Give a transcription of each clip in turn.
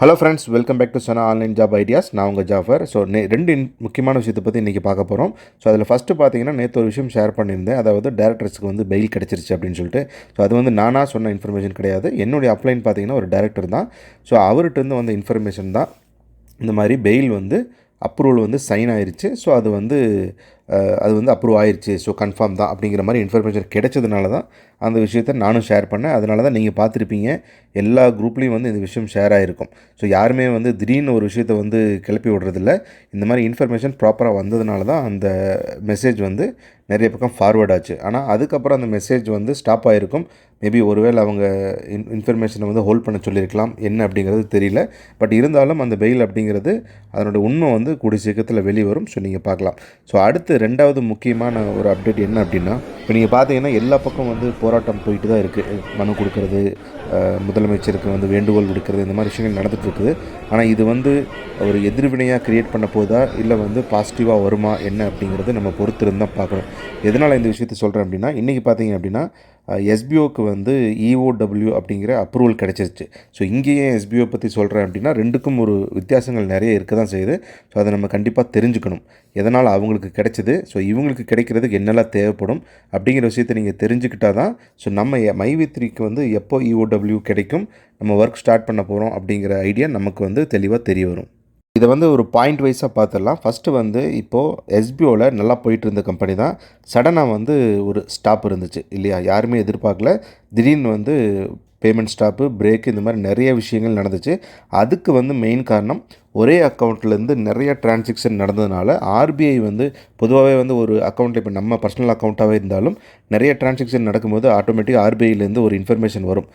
Hello friends welcome back to Sana online job ideas நான் உங்கள் Jaffer so நே ரெண்டு முக்கியமான விஷயத்தை பற்றி இன்றைக்கி பார்க்க போகிறோம் ஸோ அதில் ஃபஸ்ட்டு பார்த்தீங்கன்னா நேற்று ஒரு விஷயம் ஷேர் பண்ணியிருந்தேன். அதாவது டேரக்டர்ஸ்க்கு வந்து பெயில் கிடச்சிருச்சு அப்படின்னு சொல்லிட்டு. ஸோ அது வந்து நானாக சொன்ன இன்ஃபர்மேஷன் கிடையாது. என்னுடைய அப்ளைன் பார்த்தீங்கன்னா ஒரு டேரக்டர் தான். ஸோ அவர்கிட்ட இருந்து வந்த இன்ஃபர்மேஷன் தான். இந்த மாதிரி பெயில் வந்து அப்ரூவல் வந்து சைன் ஆயிருச்சு. ஸோ அது வந்து அது வந்து அப்ரூவ் ஆயிடுச்சு ஸோ கன்ஃபார்ம் தான் அப்படிங்கிற மாதிரி இன்ஃபர்மேஷன் கிடைச்சதுனால தான் அந்த விஷயத்த நானும் ஷேர் பண்ணேன். அதனால தான் நீங்கள் பார்த்துருப்பீங்க எல்லா குரூப்லேயும் வந்து இந்த விஷயம் ஷேர் ஆகிருக்கும் ஸோ யாருமே வந்து திடீர்னு ஒரு விஷயத்த வந்து கிளப்பி விடுறதில்ல. இந்த மாதிரி இன்ஃபர்மேஷன் ப்ராப்பராக வந்ததுனால தான் அந்த மெசேஜ் வந்து நிறைய பக்கம் ஃபார்வேர்ட் ஆச்சு. ஆனால் அதுக்கப்புறம் அந்த மெசேஜ் வந்து ஸ்டாப் ஆகிருக்கும் மேபி ஒருவேளை அவங்க இன் இன்ஃபர்மேஷனை வந்து ஹோல்ட் பண்ண சொல்லியிருக்கலாம். என்ன அப்படிங்கிறது தெரியல. பட் இருந்தாலும் அந்த பெயில் அப்படிங்கிறது அதனோட உண்மை வந்து கூடிய சீக்கிரத்தில் வெளியே வரும் ஸோ நீங்கள் பார்க்கலாம். ஸோ அடுத்து ரெண்டாவது முக்கியமான ஒரு அப்டேட் என்ன அப்படின்னா இப்போ நீங்கள் பார்த்தீங்கன்னா எல்லா பக்கம் வந்து போராட்டம் போயிட்டு தான் இருக்குது மனு கொடுக்கறது முதலமைச்சருக்கு வந்து வேண்டுகோள் விடுக்கிறது இந்த மாதிரி விஷயங்கள் நடந்துட்டு இருக்குது. ஆனால் இது வந்து ஒரு எதிர்வினையாக க்ரியேட் பண்ண போதா இல்லை வந்து பாசிட்டிவாக வருமா என்ன அப்படிங்கிறது நம்ம பொறுத்திருந்து தான் பார்க்கணும். எதனால் இந்த விஷயத்தை சொல்கிறேன் அப்படின்னா இன்றைக்கி பார்த்தீங்க அப்படின்னா எஸ்பிஓக்கு வந்து இஓடபிள்யூ அப்படிங்கிற அப்ரூவல் கிடச்சிருச்சு. ஸோ இங்கேயே எஸ்பிஓ பற்றி சொல்கிறேன் அப்படின்னா ரெண்டுக்கும் ஒரு வித்தியாசங்கள் நிறைய இருக்க தான் செய்யுது. ஸோ அதை நம்ம கண்டிப்பாக தெரிஞ்சுக்கணும். எதனால் அவங்களுக்கு கிடைச்சிது? ஸோ இவங்களுக்கு கிடைக்கிறதுக்கு என்னெல்லாம் தேவைப்படும்? அப்படிங்கிற விஷயத்தை நீங்கள் தெரிஞ்சுக்கிட்டால் தான் ஸோ நம்ம மைவித்ரிக்கு வந்து எப்போ இஓடபிள்யூ கிடைக்கும் நம்ம ஒர்க் ஸ்டார்ட் பண்ண போகிறோம் அப்படிங்கிற ஐடியா நமக்கு வந்து தெளிவாக தெரிய வரும். இதை வந்து ஒரு பாயிண்ட் வைஸாக பார்த்துடலாம். ஃபஸ்ட்டு வந்து இப்போது எஸ்பிஓவில் நல்லா போயிட்டு இருந்த கம்பெனி தான் சடனாக வந்து ஒரு ஸ்டாப் இருந்துச்சு இல்லையா? யாருமே எதிர்பார்க்கல. திடீர்னு வந்து பேமெண்ட் ஸ்டாப்பு பிரேக் இந்த மாதிரி நிறைய விஷயங்கள் நடந்துச்சு. அதுக்கு வந்து மெயின் காரணம் ஒரே அக்கௌண்ட்லேருந்து நிறைய டிரான்சேக்ஷன் நடந்ததுனால ஆர்பிஐ வந்து பொதுவாகவே வந்து ஒரு அக்கௌண்ட்டில் இப்போ நம்ம பர்சனல் அக்கௌண்ட்டாகவே இருந்தாலும் நிறைய டிரான்சேக்ஷன் நடக்கும்போது ஆட்டோமேட்டிக்காக ஆர்பிஐலேருந்து ஒரு இன்ஃபர்மேஷன் வரும்.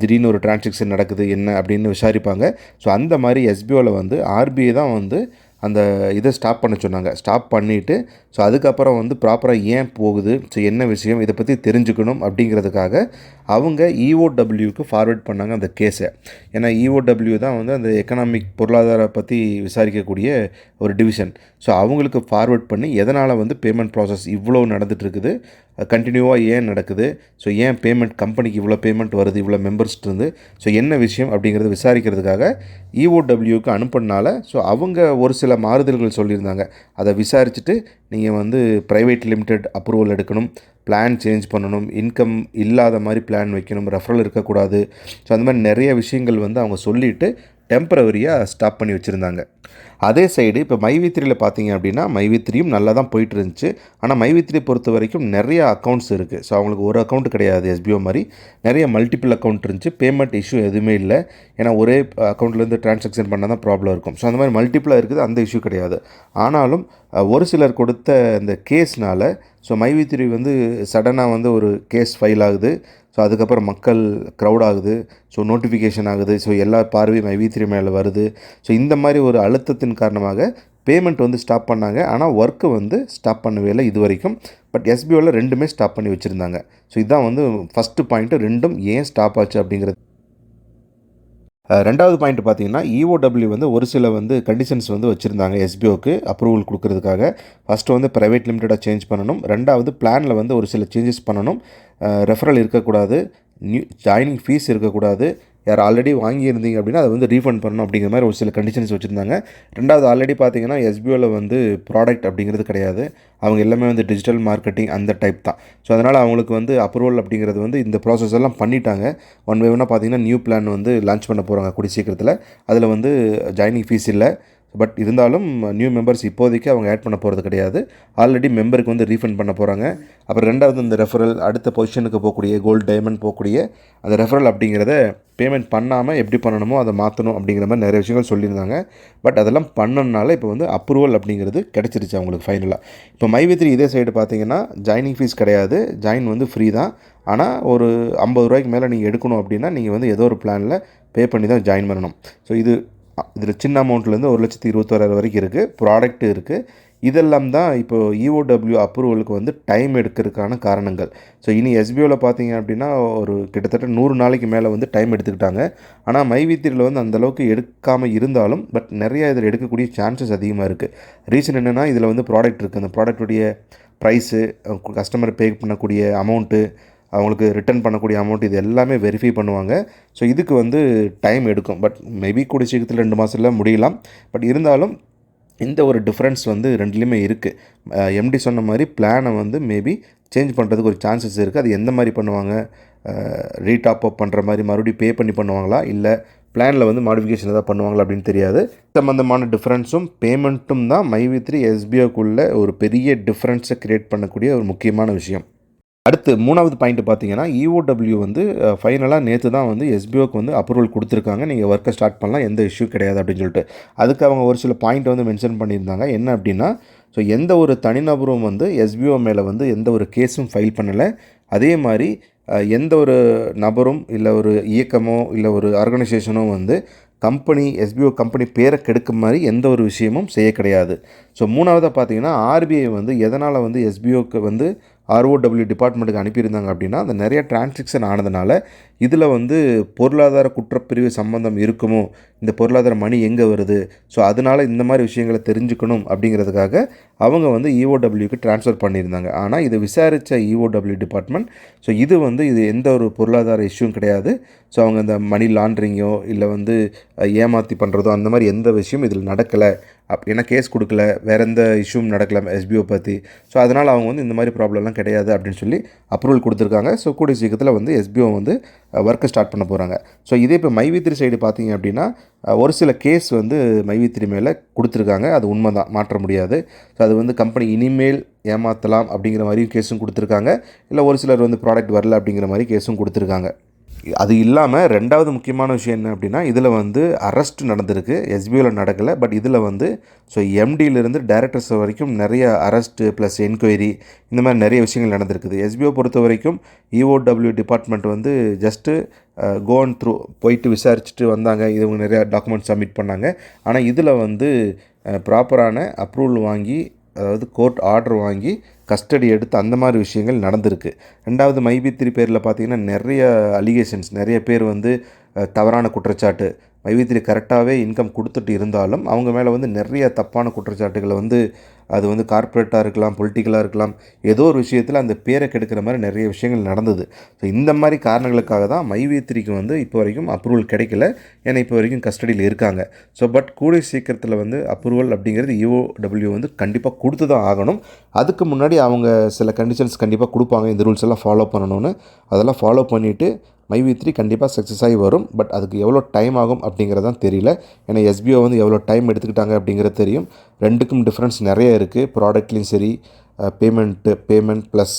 திடீர்னு ஒரு டிரான்சேக்ஷன் நடக்குது என்ன அப்படின்னு விசாரிப்பாங்க. ஸோ அந்த மாதிரி எஸ்பிஓவில் வந்து ஆர்பிஐ தான் வந்து அந்த இதை ஸ்டாப் பண்ண சொன்னாங்க. ஸ்டாப் பண்ணிவிட்டு ஸோ அதுக்கப்புறம் வந்து ப்ராப்பராக ஏன் போகுது? ஸோ என்ன விஷயம்? இதை பற்றி தெரிஞ்சுக்கணும் அப்படிங்கிறதுக்காக அவங்க இஓடபிள்யூக்கு ஃபார்வர்ட் பண்ணாங்க அந்த கேஸை ஏன்னா இஓடபிள்யூ தான் வந்து அந்த எக்கனாமிக் பொருளாதார பற்றி விசாரிக்கக்கூடிய ஒரு டிவிஷன் ஸோ அவங்களுக்கு ஃபார்வர்ட் பண்ணி எதனால் வந்து பேமெண்ட் ப்ராசஸ் இவ்வளோ நடந்துகிட்ருக்குது இருக்குது கண்டினியூவாக ஏன் நடக்குது? ஸோ ஏன் பேமெண்ட் கம்பெனிக்கு இவ்வளோ பேமெண்ட் வருது? இவ்வளோ மெம்பர்ஸ்ட்டு ஸோ என்ன விஷயம் அப்படிங்கிறத விசாரிக்கிறதுக்காக இஓடபிள்யூக்கு அனுப்பினால ஸோ அவங்க ஒரு சில மாறுதல்கள் சொல்லியிருந்தாங்க. அதை விசாரிச்சுட்டு நீங்கள் வந்து ப்ரைவேட் லிமிடெட் அப்ரூவல் எடுக்கணும் பிளான் சேஞ்ச் பண்ணணும் இன்கம் இல்லாத மாதிரி பிளான் வைக்கணும் ரெஃபரல் இருக்கக்கூடாது. ஸோ அந்த மாதிரி நிறைய விஷயங்கள் வந்து அவங்க சொல்லிவிட்டு டெம்பரவரியாக ஸ்டாப் பண்ணி வச்சுருந்தாங்க. அதே சைடு இப்போ மைவித்ரியில் பார்த்தீங்க அப்படின்னா மைவித்ரியும் நல்லா தான் போயிட்டு இருந்துச்சு ஆனால் மைவித்ரி பொறுத்த வரைக்கும் நிறைய அக்கௌண்ட்ஸ் இருக்குது ஸோ அவங்களுக்கு ஒரு அக்கௌண்ட் கிடையாது எஸ்பிஓ மாதிரி. நிறைய மல்டிபிள் அக்கௌண்ட் இருந்துச்சு. பேமெண்ட் இஷ்யூ எதுவுமே இல்லை. ஏன்னா ஒரே அக்கௌண்ட்லேருந்து ட்ரான்சாக்ஷன் பண்ணால் தான் ப்ராப்ளம் இருக்கும். ஸோ அந்த மாதிரி மல்டிபிளாக இருக்குது. அந்த இஷ்யூ கிடையாது. ஆனாலும் ஒரு சிலர் கொடுத்த இந்த கேஸ்னால் ஸோ மைவித்ரி வந்து சடனாக வந்து ஒரு கேஸ் ஃபைல் ஆகுது. ஸோ அதுக்கப்புறம் மக்கள் க்ரௌட் ஆகுது. ஸோ நோட்டிஃபிகேஷன் ஆகுது. ஸோ எல்லா பார்வையும் வி த்ரீ மேலே வருது. ஸோ இந்த மாதிரி ஒரு அழுத்தத்தின் காரணமாக பேமெண்ட் வந்து ஸ்டாப் பண்ணாங்க. ஆனால் ஒர்க்கு வந்து ஸ்டாப் பண்ணவே இல்லை இது வரைக்கும் பட் எஸ்பிஓவில் ரெண்டுமே ஸ்டாப் பண்ணி வச்சுருந்தாங்க. ஸோ இதுதான் வந்து ஃபஸ்ட்டு பாயிண்ட்டு ரெண்டும் ஏன் ஸ்டாப் ஆச்சு அப்படிங்கிறது. ரெண்டாவது பாயிண்ட் பார்த்தீங்கன்னா இஓடபிள்யூ வந்து ஒரு சில வந்து கண்டிஷன்ஸ் வந்து வச்சுருந்தாங்க எஸ்பிஓக்கு அப்ரூவல் கொடுக்கறதுக்காக. ஃபஸ்ட்டு வந்து ப்ரைவேட் லிமிட்டடாக சேஞ்ச் பண்ணணும். ரெண்டாவது பிளானில் வந்து ஒரு சில சேஞ்சஸ் பண்ணணும். ரெஃபரல் இருக்கக்கூடாது. நியூ ஜாயினிங் ஃபீஸ் இருக்கக்கூடாது. யார் ஆல்ரெடி வாங்கியிருந்தீங்க அப்படின்னா அதை வந்து ரீஃபண்ட் பண்ணணும் அப்படிங்கிற மாதிரி ஒரு சில கண்டிஷன்ஸ் வச்சுருந்தாங்க. ரெண்டாவது ஆல்ரெடி பார்த்தீங்கன்னா எஸ்பிஓவில் வந்து ப்ராடக்ட் அப்படிங்கிறது கிடையாது. அவங்க எல்லாமே வந்து டிஜிட்டல் மார்க்கெட்டிங் அந்த டைப் தான். ஸோ அதனால் அவங்களுக்கு வந்து அப்ரூவல் அப்படிங்கிறது வந்து இந்த ப்ராசஸ் எல்லாம் பண்ணிட்டாங்க. ஒன் பை ஒன்னாக பார்த்தீங்கன்னா நியூ பிளான் வந்து லான்ச் பண்ண போகிறாங்க கூடிய சீக்கிரத்தில். அதில் வந்து ஜாயினிங் ஃபீஸ் இல்லை. பட் இருந்தாலும் நியூ மெம்பர்ஸ் இப்போதைக்கு அவங்க ஆட் பண்ண போகிறது கிடையாது. ஆல்ரெடி மெம்பருக்கு வந்து ரீஃபண்ட் பண்ண போகிறாங்க அப்புறம் ரெண்டாவது இந்த ரெஃபரல் அடுத்த பொசிஷனுக்கு போகக்கூடிய கோல்டு டைமண்ட் போகக்கூடிய அந்த ரெஃபரல் அப்படிங்கிறத பேமெண்ட் பண்ணாமல் எப்படி பண்ணணுமோ அதை மாற்றணும் அப்படிங்கிற மாதிரி நிறைய விஷயங்கள் சொல்லியிருந்தாங்க. பட் அதெல்லாம் பண்ணனால இப்போ வந்து அப்ரூவல் அப்படிங்கிறது கிடச்சிருச்சு அவங்களுக்கு ஃபைனலாக இப்போ மைவித்ரி இதே சைடு பார்த்தீங்கன்னா ஜாயினிங் ஃபீஸ் கிடையாது. ஜாயின் வந்து ஃப்ரீ தான். ஆனால் ஒரு ஐம்பது ரூபாய்க்கு மேலே நீங்கள் எடுக்கணும் அப்படின்னா நீங்கள் வந்து ஏதோ ஒரு பிளானில் பே பண்ணி தான் ஜாயின் பண்ணணும். ஸோ இது இதில் சின்ன அமௌண்ட்லேருந்து ஒரு லட்சத்தி இருபத்தோராயிரம் வரைக்கும் இருக்குது ப்ராடக்ட் இருக்குது இதெல்லாம் தான் இப்போ இஓடபிள்யூ அப்ரூவலுக்கு வந்து டைம் எடுக்கிறதுக்கான காரணங்கள். ஸோ இனி எஸ்பிஓவில் பார்த்தீங்க அப்படின்னா ஒரு கிட்டத்தட்ட நூறு நாளைக்கு மேலே வந்து டைம் எடுத்துக்கிட்டாங்க. ஆனால் மைவித்திரியில் வந்து அந்தளவுக்கு எடுக்காமல் இருந்தாலும் பட் நிறையா இதில் எடுக்கக்கூடிய சான்சஸ் அதிகமாக இருக்குது ரீசன் என்னென்னா இதில் வந்து ப்ராடக்ட் இருக்குது அந்த ப்ராடக்ட்டுடைய ப்ரைஸு கஸ்டமர் பே பண்ணக்கூடிய அமௌண்ட்டு அவங்களுக்கு ரிட்டர்ன் பண்ணக்கூடிய அமௌண்ட் இது எல்லாமே வெரிஃபை பண்ணுவாங்க. ஸோ இதுக்கு வந்து டைம் எடுக்கும். பட் மேபி கூடிய சீக்கிரத்தில் ரெண்டு மாதத்தில் முடியலாம். பட் இருந்தாலும் இந்த ஒரு டிஃப்ரென்ஸ் வந்து ரெண்டுலேயுமே இருக்குது எம்டி சொன்ன மாதிரி பிளானை வந்து மேபி சேஞ்ச் பண்ணுறதுக்கு ஒரு சான்சஸ் இருக்குது அது எந்த மாதிரி பண்ணுவாங்க? ரீடாப் அப் பண்ணுற மாதிரி மறுபடியும் பே பண்ணி பண்ணுவாங்களா? இல்லை பிளானில் வந்து மாடிஃபிகேஷன் எதாவது பண்ணுவாங்களா அப்படின்னு தெரியாது. சம்மந்தமான டிஃப்ரென்ஸும் பேமெண்ட்டும் தான் மைவி த்ரீ எஸ்பிஓக்குள்ளே ஒரு பெரிய டிஃப்ரென்ஸை க்ரியேட் பண்ணக்கூடிய ஒரு முக்கியமான விஷயம். அடுத்து மூணாவது பாயிண்ட் பார்த்தீங்கன்னா இஓடபிள்யூ வந்து ஃபைனலாக நேற்று தான் வந்து எஸ்பிஓக்கு வந்து அப்ரூவல் கொடுத்துருக்காங்க. நீங்கள் ஒர்க்கை ஸ்டார்ட் பண்ணலாம் எந்த இஷ்யூ கிடையாது அப்படின்னு சொல்லிட்டு. அதுக்கு அவங்க ஒரு சில பாயிண்ட் வந்து மென்ஷன் பண்ணியிருந்தாங்க. என்ன அப்படின்னா ஸோ எந்த ஒரு தனிநபரும் வந்து எஸ்பிஓ மேலே வந்து எந்த ஒரு கேஸும் ஃபைல் பண்ணலை. அதே மாதிரி எந்த ஒரு நபரும் இல்லை ஒரு இயக்கமோ இல்லை ஒரு ஆர்கனைசேஷனோ வந்து கம்பெனி எஸ்பிஓ கம்பெனி பேரை கெடுக்க மாதிரி எந்த ஒரு விஷயமும் செய்ய கிடையாது. ஸோ மூணாவதாக பார்த்தீங்கன்னா ஆர்பிஐ வந்து எதனால் வந்து எஸ்பிஓக்கு வந்து ஆர்ஓடபிள்யூ டிபார்ட்மெண்ட்டுக்கு அனுப்பியிருந்தாங்க அப்படின்னா அந்த நிறைய டிரான்சாக்ஷன் ஆனதுனால இதில் வந்து பொருளாதார குற்றப்பிரிவு சம்பந்தம் இருக்குமோ? இந்த பொருளாதார மணி எங்கே வருது? ஸோ அதனால் இந்த மாதிரி விஷயங்களை தெரிஞ்சுக்கணும் அப்படிங்கிறதுக்காக அவங்க வந்து இஓடபிள்யூக்கு ட்ரான்ஸ்ஃபர் பண்ணியிருந்தாங்க. ஆனால் இதை விசாரித்த இஓடபிள்யூ டிபார்ட்மெண்ட் ஸோ இது வந்து இது எந்த ஒரு பொருளாதார இஷ்யூவும் கிடையாது. ஸோ அவங்க இந்த மணி லாண்ட்ரிங்கோ இல்லை வந்து ஏமாற்றி பண்ணுறதோ அந்த மாதிரி எந்த விஷயம் இதில் நடக்கலை. அப் ஏன்னா கேஸ் கொடுக்கல. வேறு எந்த இஷ்யூவும் நடக்கலை எஸ்பிஓ பற்றி ஸோ அதனால் அவங்க வந்து இந்த மாதிரி ப்ராப்ளம்லாம் கிடையாது அப்படின்னு சொல்லி அப்ரூவல் கொடுத்துருக்காங்க. ஸோ கூடிய சீக்கிரத்தில் வந்து எஸ்பிஓ வந்து ஒர்க்கை ஸ்டார்ட் பண்ண போகிறாங்க ஸோ இதே இப்போ மைவித்திரி சைடு பார்த்தீங்க அப்படின்னா ஒரு சில கேஸ் வந்து மைவித்திரி மேலே கொடுத்துருக்காங்க. அது உண்மை தான் மாற்ற முடியாது. ஸோ அது வந்து கம்பெனி இனிமேல் ஏமாற்றலாம் அப்படிங்கிற மாதிரி கேஸும் கொடுத்துருக்காங்க. இல்லை ஒரு சிலர் வந்து ப்ராடக்ட் வரல அப்படிங்கிற மாதிரி கேஸும் கொடுத்துருக்காங்க. அது இல்லாமல் ரெண்டாவது முக்கியமான விஷயம் என்ன அப்படின்னா இதில் வந்து அரெஸ்ட் நடந்திருக்கு. எஸ்பிஓவில் நடக்கலை. பட் இதில் வந்து ஸோ எம்டியிலேருந்து டேரக்டர்ஸ் வரைக்கும் நிறைய அரெஸ்ட்டு ப்ளஸ் என்கொயரி இந்த மாதிரி நிறைய விஷயங்கள் நடந்திருக்குது. எஸ்பிஓ பொறுத்த வரைக்கும் இஓடபிள்யூ டிபார்ட்மெண்ட் வந்து ஜஸ்ட்டு கோன் த்ரூ போயிட்டு விசாரிச்சுட்டு வந்தாங்க. இவங்க நிறையா டாக்குமெண்ட் சப்மிட் பண்ணாங்க. ஆனால் இதில் வந்து uh, ப்ராப்பரான அப்ரூவல் வாங்கி அதாவது கோர்ட் ஆர்டர் வாங்கி கஸ்டடி எடுத்து அந்த மாதிரி விஷயங்கள் நடந்திருக்கு. ரெண்டாவது மைபித்திரி பேரில் பார்த்தீங்கன்னா நிறைய அலிகேஷன்ஸ் நிறைய பேர் வந்து தவறான குற்றச்சாட்டு மைவித்திரி கரெக்டாகவே இன்கம் கொடுத்துட்டு இருந்தாலும் அவங்க மேலே வந்து நிறைய தப்பான குற்றச்சாட்டுகளை வந்து அது வந்து கார்ப்பரேட்டாக இருக்கலாம் பொலிட்டிக்கலாக இருக்கலாம் ஏதோ ஒரு விஷயத்தில் அந்த பேரை கெடுக்கிற மாதிரி நிறைய விஷயங்கள் நடந்தது. ஸோ இந்த மாதிரி காரணங்களுக்காக தான் மைவேத்திரிக்கு வந்து இப்போ வரைக்கும் அப்ரூவல் கிடைக்கல. ஏன்னா இப்போ வரைக்கும் கஸ்டடியில் இருக்காங்க. ஸோ பட் கூடிய சீக்கிரத்தில் வந்து அப்ரூவல் அப்படிங்கிறது இஓடபிள்யூ வந்து கண்டிப்பாக கொடுத்து தான் ஆகணும். அதுக்கு முன்னாடி அவங்க சில கண்டிஷன்ஸ் கண்டிப்பாக கொடுப்பாங்க. இந்த ரூல்ஸ் எல்லாம் ஃபாலோ பண்ணணும்னு. அதெல்லாம் ஃபாலோ பண்ணிவிட்டு மைவி த்ரீ கண்டிப்பாக சக்ஸஸ் ஆகி வரும். பட் அதுக்கு எவ்வளோ டைம் ஆகும் அப்படிங்கிறதான் தெரியல. ஏன்னா எஸ்பிஓ வந்து எவ்வளோ டைம் எடுத்துக்கிட்டாங்க அப்படிங்கிறது தெரியும். ரெண்டுக்கும் டிஃப்ரென்ஸ் நிறைய இருக்குது ப்ராடக்ட்லேயும் சரி பேமெண்ட்டு பேமெண்ட் ப்ளஸ்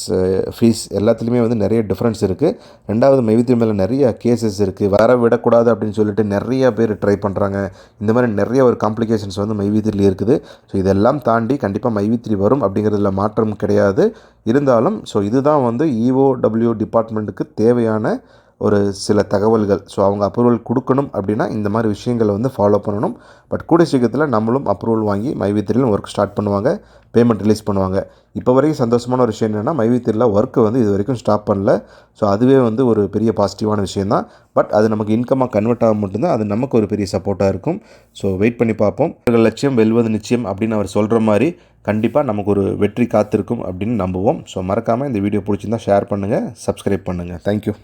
ஃபீஸ் எல்லாத்துலேயுமே வந்து நிறைய டிஃப்ரென்ஸ் இருக்குது ரெண்டாவது மைவித்திரி மேலே நிறைய கேசஸ் இருக்குது வர விடக்கூடாது அப்படின்னு சொல்லிட்டு நிறைய பேர் ட்ரை பண்ணுறாங்க இந்த மாதிரி நிறைய ஒரு காம்ப்ளிகேஷன்ஸ் வந்து மைவித்திரியில் இருக்குது. ஸோ இதெல்லாம் தாண்டி கண்டிப்பாக மைவித்திரி வரும் அப்படிங்கிறதுல மாற்றம் கிடையாது. இருந்தாலும் ஸோ இதுதான் வந்து இஓடபிள்யூ டிபார்ட்மெண்ட்டுக்கு தேவையான ஒரு சில தகவல்கள். ஸோ அவங்க அப்ரூவல் கொடுக்கணும் அப்படின்னா இந்த மாதிரி விஷயங்களை வந்து ஃபாலோ பண்ணணும். பட் கூடிய சீக்கிரத்தில் நம்மளும் அப்ரூவல் வாங்கி மைவித்திரிலும் ஒர்க் ஸ்டார்ட் பண்ணுவாங்க. பேமெண்ட் ரிலீஸ் பண்ணுவாங்க. இப்போ வரைக்கும் சந்தோஷமான ஒரு விஷயம் என்னென்னா மைவித்திரியில் ஒர்க்கு வந்து இது வரைக்கும் ஸ்டாப் பண்ணல. ஸோ அதுவே வந்து ஒரு பெரிய பாசிட்டிவான விஷயம் தான் பட் அது நமக்கு இன்கமாக கன்வெர்ட் ஆக மட்டும்தான் அது நமக்கு ஒரு பெரிய சப்போர்ட்டாக இருக்கும். ஸோ வெயிட் பண்ணி பார்ப்போம். இவர்கள் லட்சியம் வெல்வது நிச்சயம் அப்படின்னு அவர் சொல்கிற மாதிரி கண்டிப்பாக நமக்கு ஒரு வெற்றி காத்திருக்கும் அப்படின்னு நம்புவோம். ஸோ மறக்காமல் இந்த வீடியோ பிடிச்சிருந்தா ஷேர் பண்ணுங்கள் சப்ஸ்கிரைப் பண்ணுங்கள் தேங்க்யூ